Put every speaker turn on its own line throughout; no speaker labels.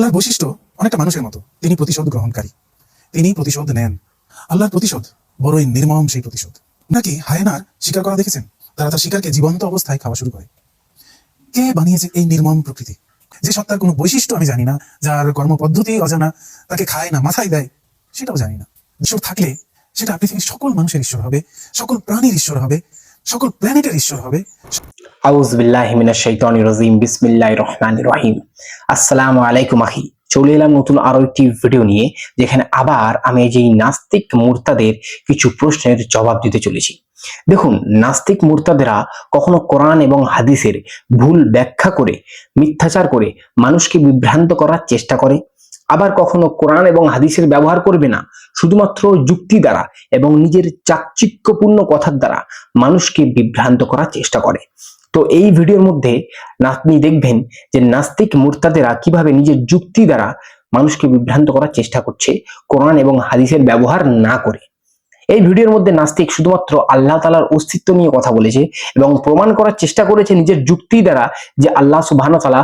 আল্লাহর বৈশিষ্ট্য অনেকটা মানুষের মতো। তিনি প্রতিশোধ গ্রহণকারী। তিনি প্রতিশোধ নেন। আল্লাহর প্রতিশোধ বড়ই নির্মম সেই প্রতিশোধ। নাকি হায়নার শিকার করা দেখেছেন? তারা তার শিকারকে জীবন্ত অবস্থায় খাওয়া শুরু করে। কে বানিয়েছে এই নির্মম প্রকৃতি? যে সত্তার কোনো বৈশিষ্ট্য আমি জানি না, যার কর্মপদ্ধতি অজানা, তাকে খায় না, মাথায় দেয়, সেটাও জানি না। ঈশ্বর থাকলে সেটা পৃথিবীর সকল মানুষের ঈশ্বর হবে, সকল প্রাণীর ঈশ্বর হবে সকল প্ল্যানেটের ঈশ্বর হবে।
আউজ বিল্লাহি মিনাশ শাইতানির রাজিম, বিসমিল্লাহির রহমানির রহিম। আসসালামু আলাইকুম আহি চলে এলাম নতুন আরও একটি ভিডিও নিয়ে, যেখানে আবার আমি যেই নাস্তিক মুরতাদের কিছু প্রশ্নের জবাব দিতে চলেছি। দেখুন, নাস্তিক মুরতাদেরা কখনো কোরআন এবং হাদিসের ভুল ব্যাখ্যা করে, মিথ্যাচার করে মানুষকে বিভ্রান্ত করার চেষ্টা করে আবার কখনো কোরআন এবং হাদিসের ব্যবহার করবে না। শুধুমাত্র যুক্তি দ্বারা এবং নিজের চাকচিক্যপূর্ণ কথার দ্বারা মানুষকে বিভ্রান্ত করার চেষ্টা করে। তো এই ভিডিওর মধ্যে আপনি দেখবেন যে নাস্তিক মূর্তাদেরা কীভাবে নিজের যুক্তি দ্বারা মানুষকে বিভ্রান্ত করার চেষ্টা করছে, কোরআন এবং হাদিসের ব্যবহার না করে। এই ভিডিওর মধ্যে নাস্তিক শুধুমাত্র আল্লাহ তালার অস্তিত্ব নিয়ে কথা বলেছে এবং প্রমাণ করার চেষ্টা করেছে নিজের যুক্তি দ্বারা যে আল্লাহ সুবাহ তালা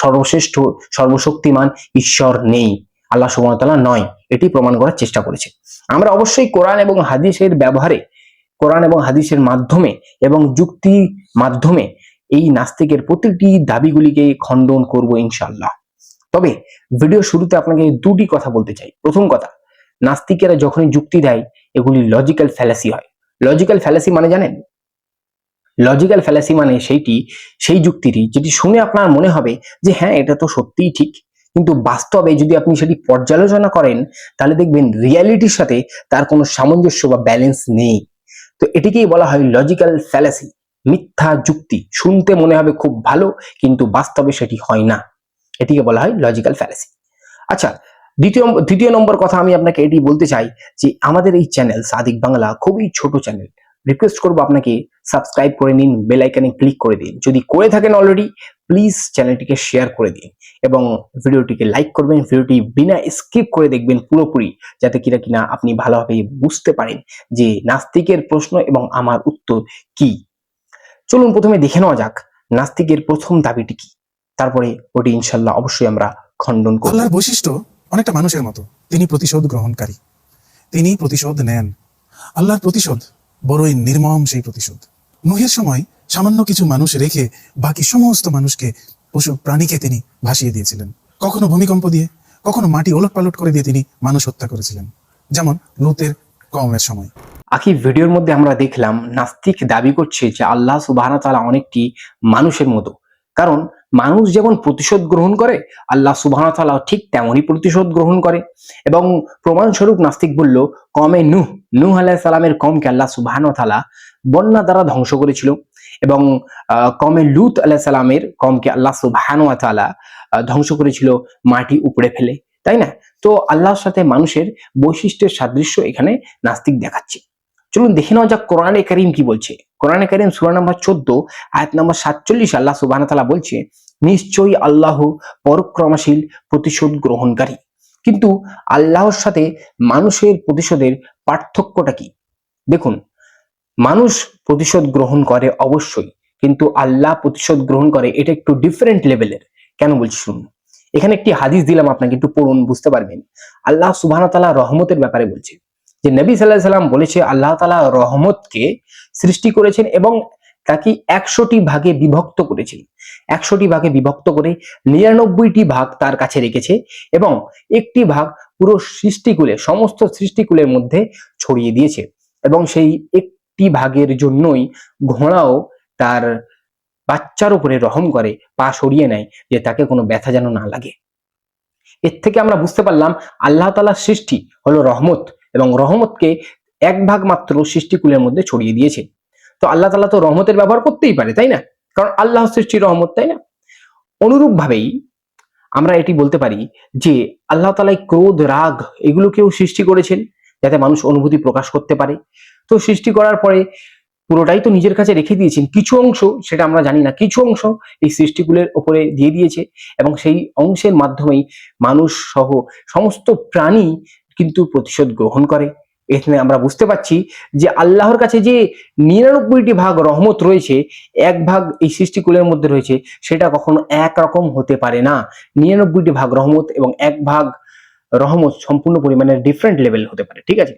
সর্বশ্রেষ্ঠ, সর্বশক্তিমান ঈশ্বর নেই। আল্লাহ সুবাহ তালা নয়, এটি প্রমাণ করার চেষ্টা করেছে। আমরা অবশ্যই কোরআন এবং হাদিসের ব্যবহারে, কোরআন এবং হাদিসের মাধ্যমে এবং যুক্তি মাধ্যমে এই নাস্তিকের প্রতিটি দাবিগুলিকে খণ্ডন করব ইনশাল্লাহ তবে, ভিডিও শুরুতে আপনাকে দুটি কথা বলতে চাই। প্রথম কথা, নাস্তিকেরা যখনই যুক্তি দেয় এগুলি লজিক্যাল ফ্যালাসি হয়। লজিক্যাল ফ্যালাসি মানে জানেন? লজিক্যাল ফ্যালাসি মানে সেইটি, সেই যুক্তিটি যেটি শুনে আপনার মনে হবে যে হ্যাঁ এটা তো সত্যিই ঠিক। কিন্তু বাস্তবে যদি আপনি সেটি পর্যালোচনা করেন, তাহলে দেখবেন রিয়ালিটির সাথে তার কোনো সামঞ্জস্য বা ব্যালেন্স নেই। তো এটিকেই বলা হয় লজিক্যাল ফ্যালাসি মিথ্যা যুক্তি। শুনতে মনে হবে খুব ভালো, কিন্তু বাস্তবে সেটি হয় না। এটিকে বলা হয় লজিক্যাল ফ্যালাসি আচ্ছা দ্বিতীয় দ্বিতীয় নম্বর কথা আমি আপনাকে এটি বলতে চাই যে আমাদের এই চ্যানেল সাদিক বাংলা, খুবই ছোট চ্যানেল রিকোয়েস্ট করব আপনাকে সাবস্ক্রাইব করে নিন বেল আইকনে ক্লিক করে দিন। যদি করে থাকেন অলরেডি প্লিজ চ্যানেলটিকে শেয়ার করে দিন। এবং ভিডিওটিকে লাইক করবেন, ভিডিওটি বিনা স্কিপ করে দেখবেন পুরোপুরি, যাতে কিনা কিনা আপনি ভালোভাবে বুঝতে পারেন যে নাস্তিকের প্রশ্ন এবং আমার উত্তর কি। চলুন প্রথমে দেখে নেওয়া যাক, নাস্তিকের প্রথম দাবিটি কি। তারপরে ওটি ইনশাল্লাহ অবশ্যই আমরা খণ্ডন করব।
বৈশিষ্ট্য অনেকটা মানুষের মতো। তিনি প্রতিশোধ গ্রহণকারী। তিনি প্রতিশোধ নেন। আল্লাহর প্রতিশোধ বড়ই নির্মম সেই প্রতিশোধ। নুহের সময় সামান্য কিছু মানুষ রেখে বাকি সমস্ত মানুষকে পশু প্রাণীকে তিনি ভাসিয়ে দিয়েছিলেন। কখনো ভূমিকম্প দিয়ে, কখনো মাটি ওলট পালট করে দিয়ে তিনি মানুষ হত্যা করেছিলেন। যেমন লুতের কমের সময়।
আখি, ভিডিওর মধ্যে আমরা দেখলাম, নাস্তিক দাবি করছে যে আল্লাহ সুবাহ অনেকটি মানুষের মতো। কারণ মানুষ যেমন প্রতিশোধ গ্রহণ করে আল্লাহ সুবাহ তাআলা ঠিক তেমনই প্রতিশোধ গ্রহণ করে। এবং প্রমাণস্বরূপ নাস্তিক বলল কমে নুহ নূহ আলাইহিস সালামের কমকে আল্লাহ সুবাহ তাআলা বন্যা দ্বারা ধ্বংস করেছিল। এবং কমে লুত আলাইহিস সালামের কমকে আল্লাহ সুবাহ তাআলা আহ, ধ্বংস করেছিল মাটি উপড়ে ফেলে। তাই না? তো আল্লাহর সাথে মানুষের বৈশিষ্ট্যের সাদৃশ্য এখানে নাস্তিক দেখাচ্ছে। চলুন দেখে নেওয়া যাক কোরআনে করিম কি বলছে। কোরআনে করিম সূরা নাম্বার চোদ্দ আয়াত নাম্বার সাতচল্লিশ আল্লাহ সুবাহ বলছে নিশ্চয়ই আল্লাহ পরক্রমশীল প্রতিশোধ গ্রহণকারী। কিন্তু আল্লাহর সাথে মানুষের প্রতিশোধের পার্থক্যটা কি? দেখুন, মানুষ প্রতিশোধ গ্রহণ করে অবশ্যই, কিন্তু আল্লাহ প্রতিশোধ গ্রহণ করে এটা একটু ডিফারেন্ট লেভেলের কেন বলছি শুনুন? এখানে একটি হাদিস দিলাম, আপনাকে একটু পড়ুন, বুঝতে পারবেন। আল্লাহ সুবাহ তাআলা রহমতের ব্যাপারে বলছে যে, নবী সাল্লাহ সাল্লাম বলেছে, আল্লাহ তালা রহমতকে সৃষ্টি করেছেন এবং তাকে একশোটি ভাগে বিভক্ত করেছেন একশোটি ভাগে বিভক্ত করে নিরানব্বইটি ভাগ তার কাছে রেখেছে এবং একটি ভাগ পুরো সৃষ্টিকুলে, সমস্ত সৃষ্টিকুলের মধ্যে ছড়িয়ে দিয়েছে এবং সেই একটি ভাগের জন্যই ঘোড়াও তার বাচ্চার উপরে রহম করে, পা সরিয়ে নেয় যে তাকে কোনো ব্যথা যেন না লাগে। এর থেকে আমরা বুঝতে পারলাম আল্লাহ তালার সৃষ্টি হলো রহমত এবং রহমতকে এক ভাগ মাত্র সৃষ্টিকুলের মধ্যে ছড়িয়ে দিয়েছে। তো আল্লাহ তালা তো রহমতের ব্যবহার করতেই পারে, তাই না? কারণ আল্লাহ সৃষ্টি রহমত, তাই না? অনুরূপ ভাবেই আমরা এটি বলতে পারি যে আল্লাহ তালাই ক্রোধ, রাগ এগুলোকেও সৃষ্টি করেছেন যাতে মানুষ অনুভূতি প্রকাশ করতে পারে। তো সৃষ্টি করার পরে পুরোটাই তো নিজের কাছে রেখে দিয়েছেন। কিছু অংশ, সেটা আমরা জানি না, কিছু অংশ এই সৃষ্টিকুলের ওপরে দিয়ে দিয়েছে এবং সেই অংশের মাধ্যমেই মানুষ সহ সমস্ত প্রাণী কিন্তু প্রতিশোধ গ্রহণ করে। এখানে আমরা বুঝতে পারছি যে আল্লাহর কাছে যে নিরানব্বইটি ভাগ রহমত রয়েছে, এক ভাগ এই সৃষ্টিকুলের মধ্যে রয়েছে, সেটা কখনো এক রকম হতে পারে না। নিরানব্বইটি ভাগ রহমত এবং এক ভাগ রহমত সম্পূর্ণ পরিমাণে ডিফারেন্ট লেভেল হতে পারে, ঠিক আছে?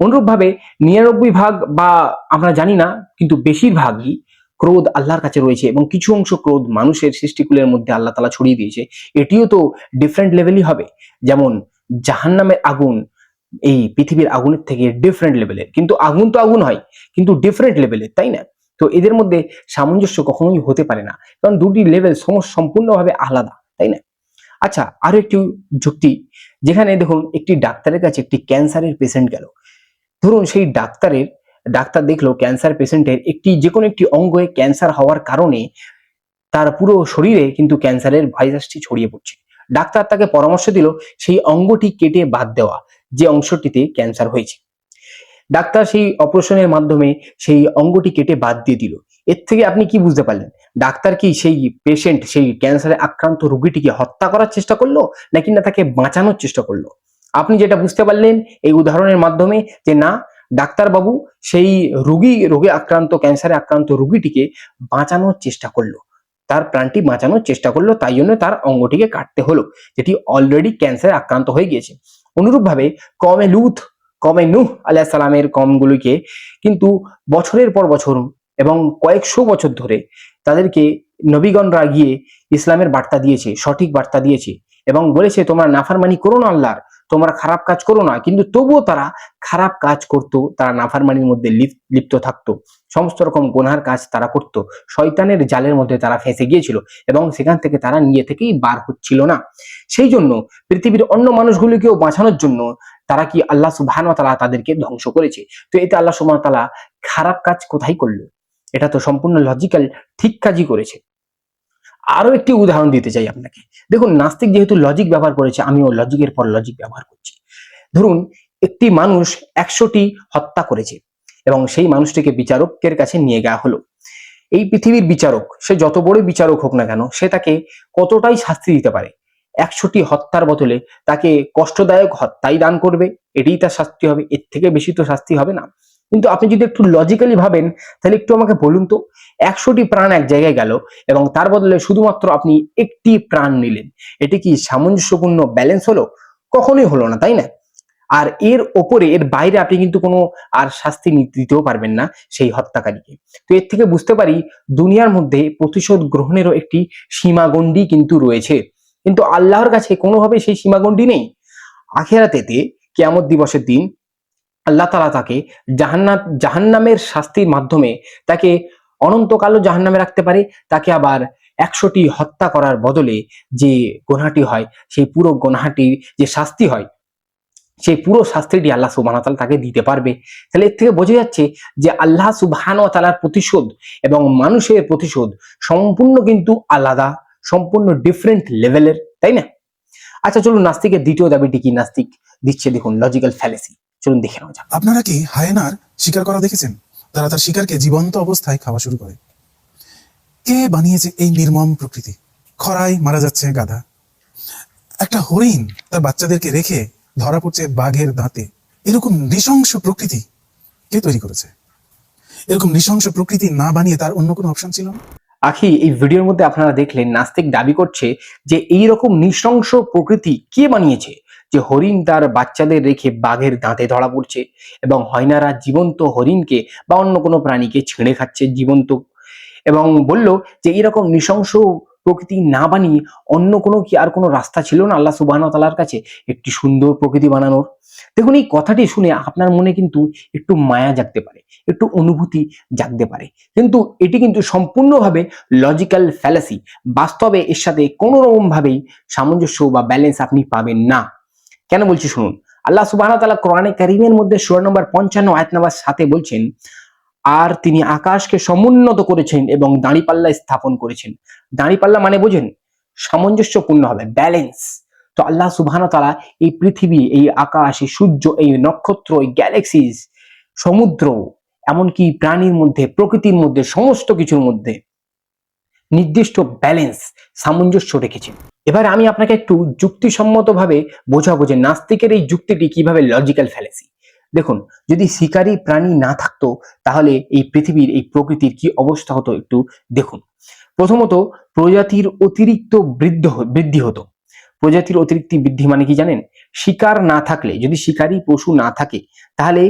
অনুরূপভাবে নিরানব্বই ভাগ বা আমরা জানি না, কিন্তু বেশিরভাগই ক্রোধ আল্লাহর কাছে রয়েছে এবং কিছু অংশ ক্রোধ মানুষের সৃষ্টিকুলের মধ্যে আল্লাহ তালা ছড়িয়ে দিয়েছে। এটিও তো ডিফারেন্ট লেভেলই হবে। যেমন জাহান্নামের আগুন এই পৃথিবীর আগুনের থেকে ডিফারেন্ট লেভেলের কিন্তু আগুন তো আগুন হয়, কিন্তু ডিফারেন্ট লেভেলের তাই না? তো এদের মধ্যে সামঞ্জস্য কখনোই হতে পারে না, কারণ দুটি লেভেল সম্পূর্ণভাবে আলাদা, তাই না? আচ্ছা আরও একটি যুক্তি, যেখানে দেখুন একটি ডাক্তারের কাছে একটি ক্যান্সারের পেশেন্ট গেল। ধরুন সেই ডাক্তারের, ডাক্তার দেখল ক্যান্সার পেশেন্টের একটি যে কোনো একটি অঙ্গে ক্যান্সার হওয়ার কারণে তার পুরো শরীরে কিন্তু ক্যান্সারের ভাইরাসটি ছড়িয়ে পড়ছে। ডাক্তার তাকে পরামর্শ দিল, সেই অঙ্গটি কেটে বাদ দেওয়া। যে অংশটিতে ক্যান্সার হয়েছে। ডাক্তার সেই অপারেশনের মাধ্যমে সেই অঙ্গটি কেটে বাদ দিয়ে দিল। এর থেকে আপনি কি বুঝতে পারলেন? ডাক্তার কি সেই পেশেন্ট সেই ক্যান্সারে আক্রান্ত রোগীটিকে হত্যা করার চেষ্টা করল, নাকি না তাকে বাঁচানোর চেষ্টা করল? আপনি যেটা বুঝতে পারলেন এই উদাহরণের মাধ্যমে যে না, ডাক্তারবাবু সেই রোগী, রোগে আক্রান্ত ক্যান্সারে আক্রান্ত রোগীটিকে বাঁচানোর চেষ্টা করল। তার প্রাণটি বাঁচানোর চেষ্টা করল, তাই জন্য তার অঙ্গটিকে কাটতে হলো, যেটি অলরেডি ক্যান্সারে আক্রান্ত হয়ে গিয়েছে। অনুরূপভাবে কমে লুথ কমে নুহ আলাহ সালামের কমগুলিকে কিন্তু বছরের পর বছর এবং কয়েকশো বছর ধরে তাদেরকে নবীগণরা গিয়ে ইসলামের বার্তা দিয়েছে, সঠিক বার্তা দিয়েছে এবং বলেছে, তোমরা নাফারমানি করো না আল্লাহর। তোমরা খারাপ কাজ করো না, কিন্তু তবুও তারা খারাপ কাজ করত, তারা নাফারমানির মধ্যে লিপ- লিপ্ত থাকতো। সমস্ত রকম গোনার কাজ তারা করত। শয়তানের জালের মধ্যে তারা ফেঁসে গিয়েছিল এবং সেখান থেকে তারা নিয়ে থেকেই বার হচ্ছিল না। সেই জন্য পৃথিবীর অন্য মানুষগুলিকেও বাঁচানোর জন্য তারা কি আল্লাহ সুবহান তালা তাদেরকে ধ্বংস করেছে? তো এতে আল্লাহ সুবহান তালা খারাপ কাজ কোথায় করল? এটা তো সম্পূর্ণ লজিক্যাল ঠিক কাজই করেছে। আরও একটি উদাহরণ দিতে চাই আপনাকে। দেখুন, নাস্তিক যেহেতু লজিক ব্যবহার করেছে, আমিও লজিকের পর লজিক ব্যবহার করছি। ধরুন, একটি মানুষ একশোটি হত্যা করেছে এবং সেই মানুষটিকে বিচারকের কাছে নিয়ে যাওয়া হলো। এই পৃথিবীর বিচারক, সে যত বড় বিচারক হোক না কেন, সে তাকে কতটাই শাস্তি দিতে পারে? একশোটি হত্যার বদলে তাকে কষ্টদায়ক হত্যাই দান করবে, এটাই তার শাস্তি হবে, এর থেকে বেশি তো শাস্তি হবে না। কিন্তু আপনি যদি একটু লজিক্যালি ভাবেন, তাহলে একটু আমাকে বলুন তো, একশোটি প্রাণ এক জায়গায় গেল এবং তার বদলে শুধুমাত্র আপনি একটি প্রাণ নিলেন। এটি কি সামঞ্জস্যপূর্ণ ব্যালেন্স হলো? কখনোই হলো না, তাই না? আর এর ওপরে, এর বাইরে আপনি কিন্তু কোনো আর শাস্তি দিতেও পারবেন না সেই হত্যাকারীকে। তো এর থেকে বুঝতে পারি, দুনিয়ার মধ্যে প্রতিশোধ গ্রহণেরও একটি সীমাগণ্ডি কিন্তু রয়েছে। কিন্তু আল্লাহর কাছে কোনোভাবে সেই সীমাগণ্ডি নেই। আখেরাতেতে, কেয়ামত দিবসের দিন আল্লাহ তালা তাকে জাহান্নাম জাহান্নামের শাস্তির মাধ্যমে তাকে অনন্তকালও জাহান্নামে রাখতে পারে। তাকে আবার একশোটি হত্যা করার বদলে যে গোনাটি হয়, সেই পুরো গোনাটির যে শাস্তি হয়, সেই পুরো শাস্তিটি আল্লাহ সুবাহ তালা তাকে দিতে পারবে। তাহলে এর থেকে বোঝা যাচ্ছে যে আল্লাহ সুবহান তালার প্রতিশোধ এবং মানুষের প্রতিশোধ সম্পূর্ণ কিন্তু আলাদা, সম্পূর্ণ ডিফারেন্ট লেভেলের তাই না? আচ্ছা চলুন নাস্তিকের দ্বিতীয় দাবিটি কি? নাস্তিক দিচ্ছে, দেখুন লজিক্যাল ফ্যালেসি চলুন দেখে নেওয়া যাক।
আপনারা কি হায়েনার শিকার করা দেখেছেন? তারা তার শিকারকে জীবন্ত অবস্থায় খাওয়া শুরু করে। কে বানিয়েছে এই নির্মম প্রকৃতি? খরায় মারা যাচ্ছে গাধা। একটা হরিণ তার বাচ্চাদেরকে রেখে ধরা পড়ছে বাঘের দাঁতে। এরকম নৃশংস প্রকৃতি কে তৈরি করেছে? এরকম নৃশংস প্রকৃতি না বানিয়ে তার অন্য কোনো অপশন ছিল? না
আখি এই ভিডিওর মধ্যে আপনারা দেখলেন নাস্তিক দাবি করছে যে এই রকম নৃশংস প্রকৃতি কে বানিয়েছে? যে হরিণ তার বাচ্চাদের রেখে বাঘের দাঁতে ধরা পড়ছে এবং হয়নারা জীবন্ত হরিণকে বা অন্য কোনো প্রাণীকে ছিঁড়ে খাচ্ছে জীবন্ত। এবং বলল যে এরকম নৃশংস প্রকৃতি না বানিয়ে অন্য কোনো কি আর কোনো রাস্তা ছিল না আল্লাহ সুবাহ তালার কাছে? একটি সুন্দর প্রকৃতি বানানোর। দেখুন এই কথাটি শুনে আপনার মনে কিন্তু একটু মায়া জাগতে পারে, একটু অনুভূতি জাগতে পারে। কিন্তু এটি কিন্তু সম্পূর্ণভাবে লজিক্যাল ফ্যালাসি বাস্তবে এর সাথে কোনো রকম ভাবেই সামঞ্জস্য বা ব্যালেন্স আপনি পাবেন না। কেন বলছি শুনুন? আল্লাহ সুবাহ তাআলা কোরআনে কারিমের মধ্যে সুরা নম্বর পঞ্চান্ন, আয়াত নাম্বার সাথে বলছেন, আর তিনি আকাশকে সমুন্নত করেছেন এবং দাঁড়িপাল্লা স্থাপন করেছেন। দাঁড়িপাল্লা মানে বোঝেন, সামঞ্জস্যপূর্ণ হবে ব্যালেন্স তো আল্লাহ সুবাহ তালা এই পৃথিবী, এই আকাশ, এই সূর্য, এই নক্ষত্র, এই গ্যালাক্সিস সমুদ্র, এমনকি প্রাণীর মধ্যে, প্রকৃতির মধ্যে, সমস্ত কিছুর মধ্যে নির্দিষ্ট ব্যালেন্স সামঞ্জস্য রেখেছেন। এবার আমি আপনাকে একটু যুক্তিসম্মতভাবে বোঝাবো যে নাস্তিকের এই যুক্তিটি কীভাবে লজিক্যাল ফ্যালেসি দেখুন, যদি শিকারী প্রাণী না থাকতো, তাহলে এই পৃথিবীর এই প্রকৃতির কি অবস্থা হতো একটু দেখুন। প্রথমত, প্রজাতির অতিরিক্ত বৃদ্ধ, বৃদ্ধি হতো। প্রজাতির অতিরিক্ত বৃদ্ধি মানে কি জানেন? শিকার না থাকলে, যদি শিকারী পশু না থাকে, তাহলে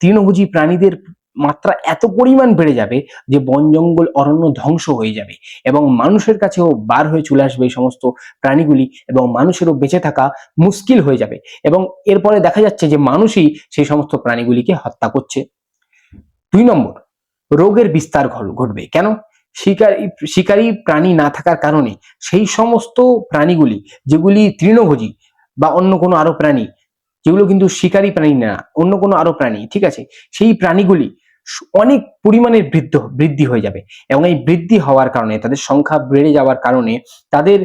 তৃণভোজী প্রাণীদের মাত্রা এত পরিমাণ বেড়ে যাবে যে বন জঙ্গল অরণ্য ধ্বংস হয়ে যাবে এবং মানুষের কাছেও বার হয়ে চলে আসবে এই সমস্ত প্রাণীগুলি এবং মানুষেরও বেঁচে থাকা মুশকিল হয়ে যাবে এবং এরপরে দেখা যাচ্ছে যে মানুষই সেই সমস্ত প্রাণীগুলিকে হত্যা করছে। দুই নম্বর, রোগের বিস্তার ঘটবে। কেন? শিকারী শিকারী প্রাণী না থাকার কারণে সেই সমস্ত প্রাণীগুলি যেগুলি তৃণভোজী বা অন্য কোনো আরও প্রাণী, যেগুলো কিন্তু শিকারী প্রাণী না, অন্য কোনো আরও প্রাণী, ঠিক আছে? সেই প্রাণীগুলি অনেক পরিমাণে বৃদ্ধ, বৃদ্ধি হয়ে যাবে। এবং এই বৃদ্ধি হওয়ার কারণে, তাদের সংখ্যা বেড়ে যাওয়ার কারণে, তাদের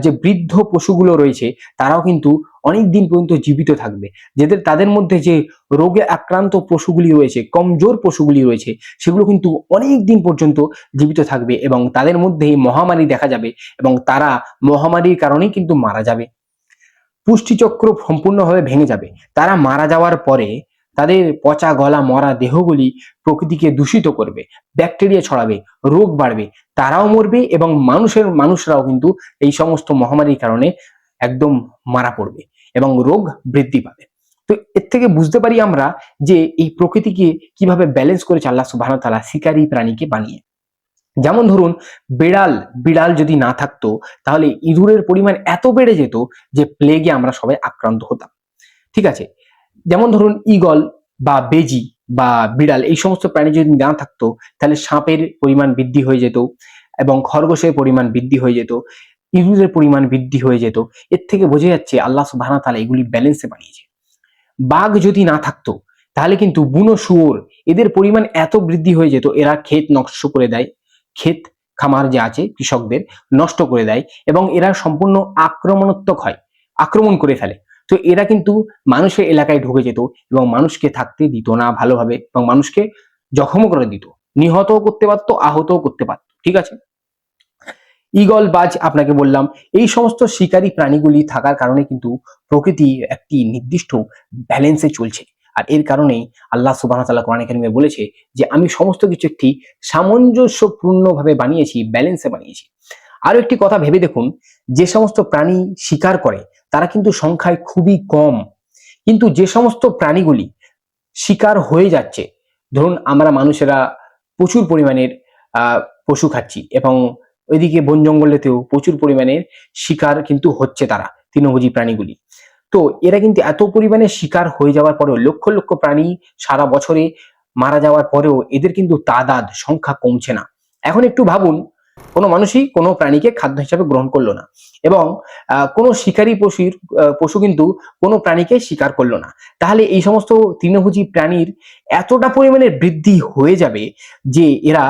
যে বৃদ্ধ পশুগুলো রয়েছে, তারাও কিন্তু অনেক দিন পর্যন্ত জীবিত থাকবে। যাদের, তাদের মধ্যে যে রোগে আক্রান্ত পশুগুলি রয়েছে, কমজোর পশুগুলি রয়েছে, সেগুলো কিন্তু অনেক দিন পর্যন্ত জীবিত থাকবে এবং তাদের মধ্যে এই মহামারী দেখা যাবে এবং তারা মহামারীর কারণেই কিন্তু মারা যাবে। পুষ্টিচক্র সম্পূর্ণভাবে ভেঙে যাবে। তারা মারা যাওয়ার পরে তাদের পচা গলা মরা দেহগুলি প্রকৃতিকে দূষিত করবে, ব্যাকটেরিয়া ছড়াবে, রোগ বাড়বে, তারাও মরবে এবং মানুষের মানুষরাও কিন্তু এই সমস্ত মহামারীর কারণে একদম মারা পড়বে এবং রোগ বৃদ্ধি পাবে। তো এর থেকে বুঝতে পারি আমরা যে এই প্রকৃতিকে কীভাবে ব্যালেন্স করেছে আল্লাহ সুবাহ তালা শিকারী প্রাণীকে বানিয়ে। যেমন ধরুন, বিড়াল বিড়াল যদি না থাকতো, তাহলে ইঁদুরের পরিমাণ এত বেড়ে যেত যে প্লেগে আমরা সবাই আক্রান্ত হতাম। ঠিক আছে? যেমন ধরুন ঈগল বা বেজি বা বিড়াল, এই সমস্ত প্রাণী যদি না থাকতো, তাহলে সাপের পরিমাণ বৃদ্ধি হয়ে যেত এবং খরগোশের পরিমাণ বৃদ্ধি হয়ে যেত, ইঁদুরের পরিমাণ বৃদ্ধি হয়ে যেত। এর থেকে বোঝা যাচ্ছে আল্লাহ সুবাহ তালা এগুলি ব্যালেন্সে বানিয়েছে। বাঘ যদি না থাকতো, তাহলে কিন্তু বুনো শুয়োর, এদের পরিমাণ এত বৃদ্ধি হয়ে যেত, এরা ক্ষেত নষ্ট করে দেয়, ক্ষেত খামার যে আছে কৃষকদের নষ্ট করে দেয় এবং এরা সম্পূর্ণ আক্রমণাত্মক হয়, আক্রমণ করে ফেলে। তো এরা কিন্তু মানুষের এলাকায় ঢুকে যেত এবং মানুষকে থাকতে দিত না ভালোভাবে এবং মানুষকে জখমও করে দিত। নিহতও করতে পারতো, আহতও করতে পারতো, ঠিক আছে? ঈগল, বাজ আপনাকে বললাম, এই সমস্ত শিকারী প্রাণীগুলি থাকার কারণে কিন্তু প্রকৃতি একটি নির্দিষ্ট ব্যালেন্সে চলছে। আর এর কারণেই আল্লাহ সুবাহ তাল্লাহ কোরআন কারিমে বলেছে যে, আমি সমস্ত কিছু একটি সামঞ্জস্যপূর্ণভাবে বানিয়েছি ব্যালেন্সে বানিয়েছি। আরও একটি কথা ভেবে দেখুন, যে সমস্ত প্রাণী শিকার করে তারা কিন্তু সংখ্যায় খুবই কম। কিন্তু যে সমস্ত প্রাণীগুলি শিকার হয়ে যাচ্ছে, ধরুন আমরা মানুষেরা প্রচুর পরিমাণের পশু খাচ্ছি এবং ওইদিকে বন জঙ্গলেতেও প্রচুর পরিমাণের শিকার কিন্তু হচ্ছে তারা, তৃণভোজী প্রাণীগুলি। তো এরা কিন্তু এত পরিমাণে শিকার হয়ে যাওয়ার পরেও, লক্ষ লক্ষ প্রাণী সারা বছরে মারা যাওয়ার পরেও এদের কিন্তু তাদাদ, সংখ্যা কমছে না। এখন একটু ভাবুন কোনো মানুষই কোনো প্রাণীকে খাদ্য হিসাবে গ্রহণ করল না। এবং কোনো শিকারী পশুর পশু কিন্তু কোনো প্রাণীকে শিকার করল না। তাহলে এই সমস্ত তৃণভোজী প্রাণীর এতটা পরিমাণে বৃদ্ধি হয়ে যাবে যে এরা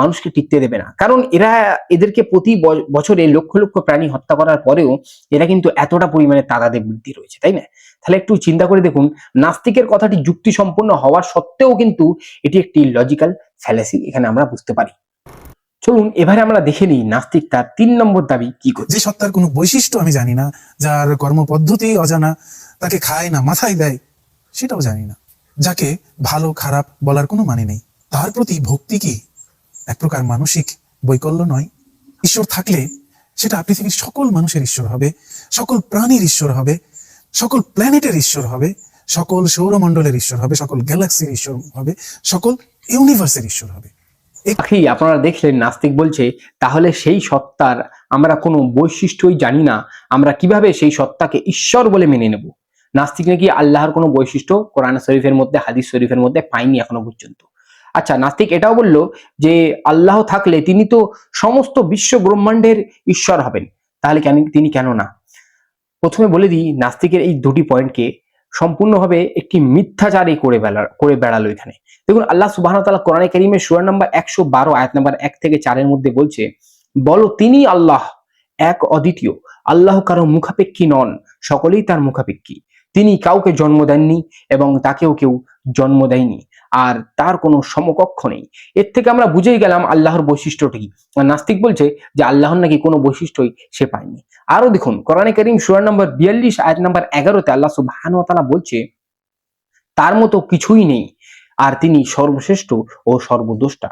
মানুষকে টিকতে দেবে না। কারণ এরা এদেরকে প্রতি বছরে লক্ষ লক্ষ প্রাণী হত্যা করার পরেও এরা কিন্তু এতটা পরিমাণে তাগাদে বৃদ্ধি রয়েছে, তাই না? তাহলে একটু চিন্তা করে দেখুন, নাস্তিকের কথাটি যুক্তি সম্পন্ন হওয়া সত্ত্বেও কিন্তু এটি একটি লজিক্যাল ফ্যালাসি এখানে আমরা বুঝতে পারি। চলুন এবারে আমরা দেখে নিই নাস্তিক তার তিন নম্বর দাবি কি করছে
যে সত্তার কোনো বৈশিষ্ট্য আমি জানি না, যার কর্মপদ্ধতি অজানা, তাকে খায় না, মাথায় দেয়, সেটাও জানি না। যাকে ভালো, খারাপ বলার কোনো মানে নেই। তার প্রতি ভক্তি কি? এক প্রকার মানসিক বৈকল্য নয়। ঈশ্বর থাকলে সেটা পৃথিবীর সকল মানুষের ঈশ্বর হবে, সকল প্রাণীর ঈশ্বর হবে, সকল প্ল্যানেটের ঈশ্বর হবে, সকল সৌরমণ্ডলের ঈশ্বর হবে, সকল গ্যালাক্সির ঈশ্বর হবে, সকল ইউনিভার্সের ঈশ্বর হবে।
আখি আপনারা দেখলেন, নাস্তিক বলছে, তাহলে সেই সত্তার আমরা কোনো বৈশিষ্ট্যই জানি না, আমরা কীভাবে সেই সত্তাকে ঈশ্বর বলে মেনে নেব? নাস্তিক নাকি আল্লাহর কোনো বৈশিষ্ট্য? কোরআন শরীফের মধ্যে, হাদিস শরীফের মধ্যে পাইনি এখনও পর্যন্ত। আচ্ছা নাস্তিক এটাও বলল যে, আল্লাহ থাকলে তিনি তো সমস্ত বিশ্ব ব্রহ্মাণ্ডের ঈশ্বর হবেন। তাহলে কেন, তিনি কেন না? প্রথমে বলে দিই, নাস্তিকের এই দুটি পয়েন্টকে সম্পূর্ণভাবে একটি মিথ্যাচারই করে বেড়া করে বেড়ালো এখানে। দেখুন, আল্লাহ সুবাহ তাআলা কোরআনে করিমের সুরা নম্বর একশো বারো, আয়াত নাম্বার এক থেকে চারের মধ্যে বলছে, বলো তিনি আল্লাহ, এক অদ্বিতীয়। আল্লাহ কারও মুখাপেক্ষী নন, সকলেই তার মুখাপেক্ষী। তিনি কাউকে জন্ম দেননি এবং তাকেও কেউ জন্ম দেয়নি। আর তার কোনো সমকক্ষ নেই। এর থেকে আমরা বুঝেই গেলাম আল্লাহর বৈশিষ্ট্যটি নাস্তিক বলছে যে আল্লাহর নাকি কোনো বৈশিষ্ট্যই সে পায়নি। আরও দেখুন, কোরআনে করিম সুরা নম্বর বিয়াল্লিশ, আয়াত নম্বর এগারোতে আল্লাহ সুবহান তাআলা বলছে, তার মতো কিছুই নেই, আর তিনি সর্বশ্রেষ্ঠ ও সর্বদোষ্টা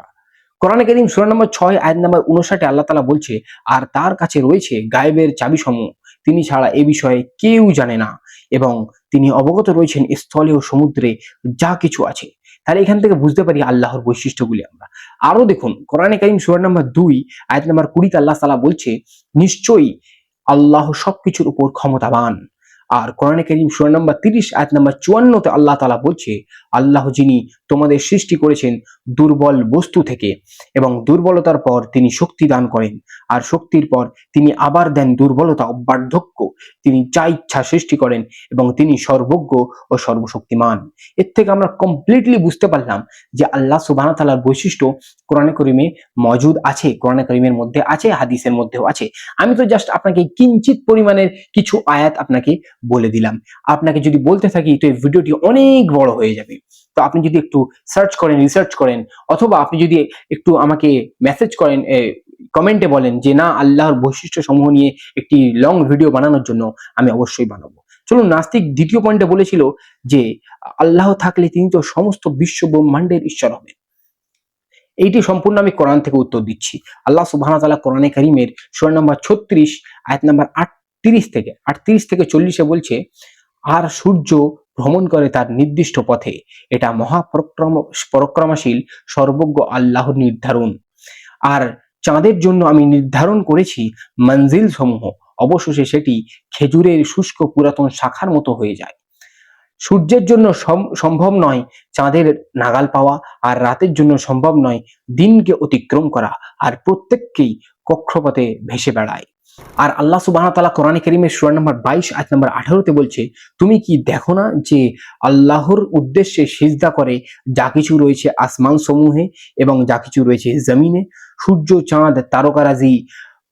কোরআনে করিম সূরা নম্বর ছয়, আয়াত নম্বর উনষাটে আল্লাহ তালা বলছে, আর তার কাছে রয়েছে গায়েবের চাবি সমূহ তিনি ছাড়া এ বিষয়ে কেউ জানে না এবং তিনি অবগত রয়েছেন স্থলে ও সমুদ্রে যা কিছু আছে। তাহলে এখান থেকে বুঝতে পারি আল্লাহর বৈশিষ্ট্যগুলি আমরা। আরও দেখুন, কোরআনে কারিম সুরার নাম্বার দুই, আয়াত নাম্বার কুড়িতে আল্লাহ তালা বলছে, নিশ্চয়ই আল্লাহ সবকিছুর উপর ক্ষমতাবান। আর কোরআনে করিম সুরা নাম্বার তিরিশ, আয়াত নাম্বার চুয়ান্নতে আল্লাহ তালা বলছে, আল্লাহ যিনি তোমাদের সৃষ্টি করেছেন দুর্বল বস্তু থেকে এবং দুর্বলতার পর তিনি শক্তি দান করেন, আর শক্তির পর তিনি আবার দেন দুর্বলতা বার্ধক্য তিনি যা ইচ্ছা সৃষ্টি করেন এবং তিনি সর্বজ্ঞ ও সর্বশক্তিমান। এর থেকে আমরা কমপ্লিটলি বুঝতে পারলাম যে আল্লাহ সুবাহ তালার বৈশিষ্ট্য কোরআনে করিমে মজুদ আছে, কোরআনে করিমের মধ্যে আছে, হাদিসের মধ্যেও আছে। আমি তো জাস্ট আপনাকে কিঞ্চিত পরিমাণের কিছু আয়াত আপনাকে বলে দিলাম। আপনাকে যদি বলতে থাকি, তো এই ভিডিওটি অনেক বড় হয়ে যাবে। তো আপনি যদি একটু সার্চ করেন রিসার্চ করেন, অথবা আপনি যদি একটু আমাকে মেসেজ করেন কমেন্টে বলেন যে, না, আল্লাহর বৈশিষ্ট্য সমূহ নিয়ে একটি লং ভিডিও বানানোর জন্য আমি অবশ্যই বানাবো। চলুন, নাস্তিক দ্বিতীয় পয়েন্টে বলেছিল যে, আল্লাহ থাকলে তিনি তো সমস্ত বিশ্ব ব্রহ্মাণ্ডের ঈশ্বর হবেন। এইটি সম্পূর্ণ আমি কোরআন থেকে উত্তর দিচ্ছি। আল্লাহ সুবাহ তাআলা কোরআনে কারিমের সুরা নম্বর ছত্রিশ, আয়াত নাম্বার আটত্রিশ থেকে আটত্রিশ থেকে চল্লিশে বলছে, আর সূর্য ভ্রমণ করে তার নির্দিষ্ট পথে। এটা মহাপরাক্রম, পরাক্রমশীল, সর্বজ্ঞ আল্লাহর নির্ধারণ। আর চাঁদের জন্য আমি নির্ধারণ করেছি মঞ্জিল সমূহ অবশেষে সেটি খেজুরের শুষ্ক পুরাতন শাখার মতো হয়ে যায়। সূর্যের জন্য সম- সম্ভব নয় চাঁদের নাগাল পাওয়া, আর রাতের জন্য সম্ভব নয় দিনকে অতিক্রম করা, আর প্রত্যেককেই কক্ষপথে ভেসে বেড়ায়। আর আল্লাহ সুবাহ তালা কোরআন করিমের সুরা নম্বর বাইশ আট নম্বর আঠারোতে বলছে, তুমি কি দেখো না যে আল্লাহর উদ্দেশ্যে সিজদা করে যা কিছু রয়েছে আসমান সমূহে এবং যা কিছু রয়েছে জমিনে? সূর্য, চাঁদ তারকারাজি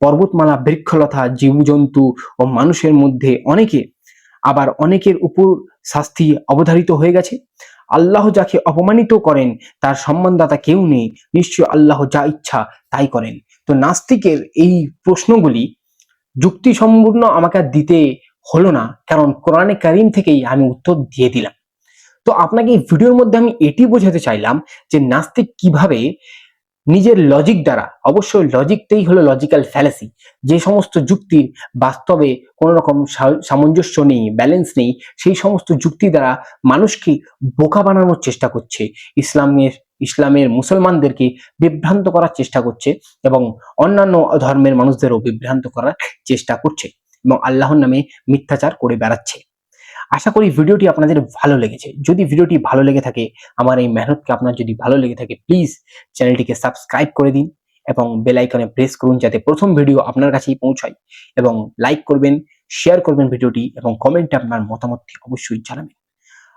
পর্বতমালা, বৃক্ষলতা, জীবজন্তু ও মানুষের মধ্যে অনেকে আবার অনেকের উপর শাস্তি অবধারিত হয়ে গেছে? আল্লাহ যাকে অপমানিত করেন, তার সম্মানদাতা কেউ নেই। নিশ্চয় আল্লাহ যা ইচ্ছা তাই করেন। তো নাস্তিকের এই প্রশ্নগুলি যুক্তি সম্পূর্ণ আমাকে দিতে হলো না, কারণ কোরআনে কারিম থেকেই আমি উত্তর দিয়ে দিলাম। তো আপনাকে এই ভিডিওর মধ্যে আমি এটি বোঝাতে চাইলাম যে নাস্তিক কীভাবে নিজের লজিক দ্বারা, অবশ্যই লজিকটাই হলো লজিক্যাল ফ্যালাসি যে সমস্ত যুক্তির বাস্তবে কোনো রকম সামঞ্জস্য নেই ব্যালেন্স নেই, সেই সমস্ত যুক্তি দ্বারা মানুষকে বোকা বানানোর চেষ্টা করছে? ইসলামের ইসলামের মুসলমানদেরকে বিভ্রান্ত করার চেষ্টা করছে এবং অন্যান্য ধর্মের মানুষদেরও বিভ্রান্ত করার চেষ্টা করছে এবং আল্লাহর নামে মিথ্যাচার করে বেড়াচ্ছে। আশা করি ভিডিওটি আপনাদের ভালো লেগেছে। যদি ভিডিওটি ভালো লেগে থাকে, আমার এই মেহনতকে আপনার যদি ভালো লেগে থাকে প্লিজ চ্যানেলটিকে সাবস্ক্রাইব করে দিন এবং বেল আইকনে প্রেস করুন যাতে প্রথম ভিডিও আপনার কাছেই পৌঁছায় এবং লাইক করবেন শেয়ার করবেন ভিডিওটি এবং কমেন্টে আপনার মতামতটি অবশ্যই জানাবেন।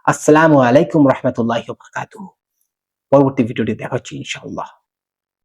আসসালামু আলাইকুম রহমতুল্লাহ পরবর্তী ভিডিওটি দেখা হচ্ছে ইনশাআল্লাহ।